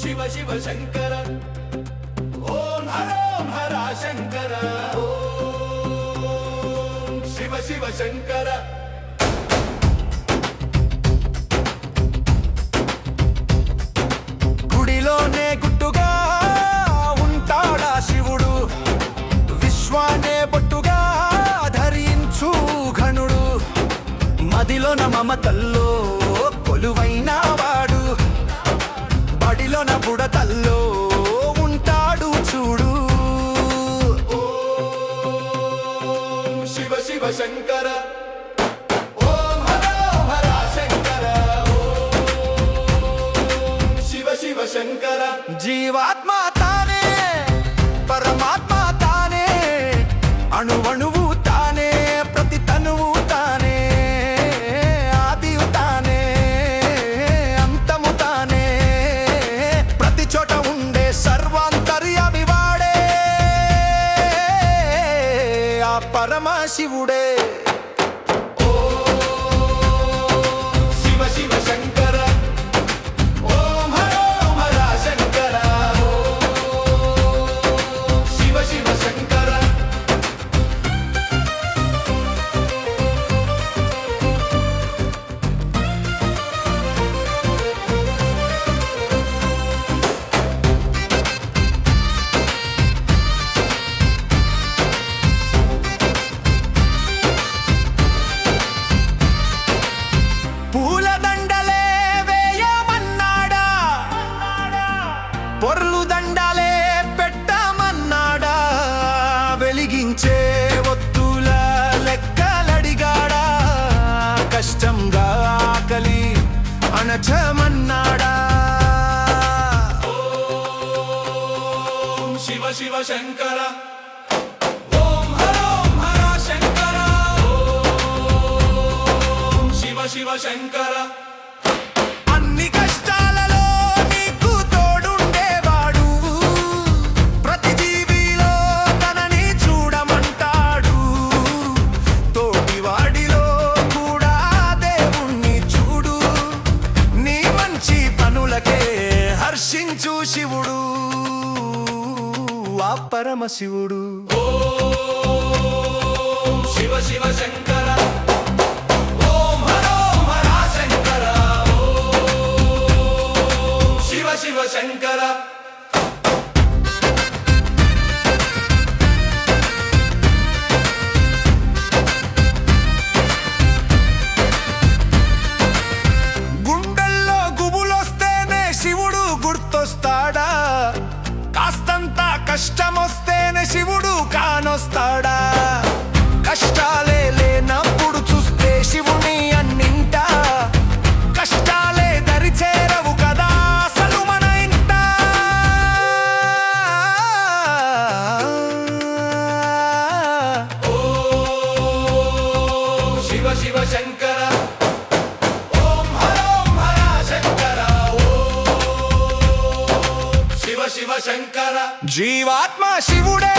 శివ శివ శంకర ఓం హరోం హర శంకర ఓం శివ శివ శంకర గుడిలోనే గుట్టుగా ఉంటాడా శివుడు? విశ్వానే బొట్టుగా ధరించు ఘనుడు. మదిలో మమతల్లో కొలువైన బడిలోన బుడతల్లో ఉంటాడు చూడు. ఓం శివ శివ శంకర. శివ శంకర. జీవాత్మ తానే పరమశివుడే పొరలు దండాలే పెట్టమన్నాడా? వెలిగించే ఒత్తుల లెక్కలడిగాడా? కష్టంగా ఆకలి అణచమన్నాడా? శివ శివ శంకర. ఓం ఓం శివ శివ శంకర. పరమశివుడు. శివ శివ శంకర కానొస్తాడా కష్టాలే లేనప్పుడు చూస్తే శివుని అన్నింట. కష్టాలే దరిచేరవు కదా అసలు మన ఇంట. శివ శివ శంకర. ఓం హర ఓం హర శంకర. ఓం శివ శివ శంకర. జీవాత్మ శివుడే.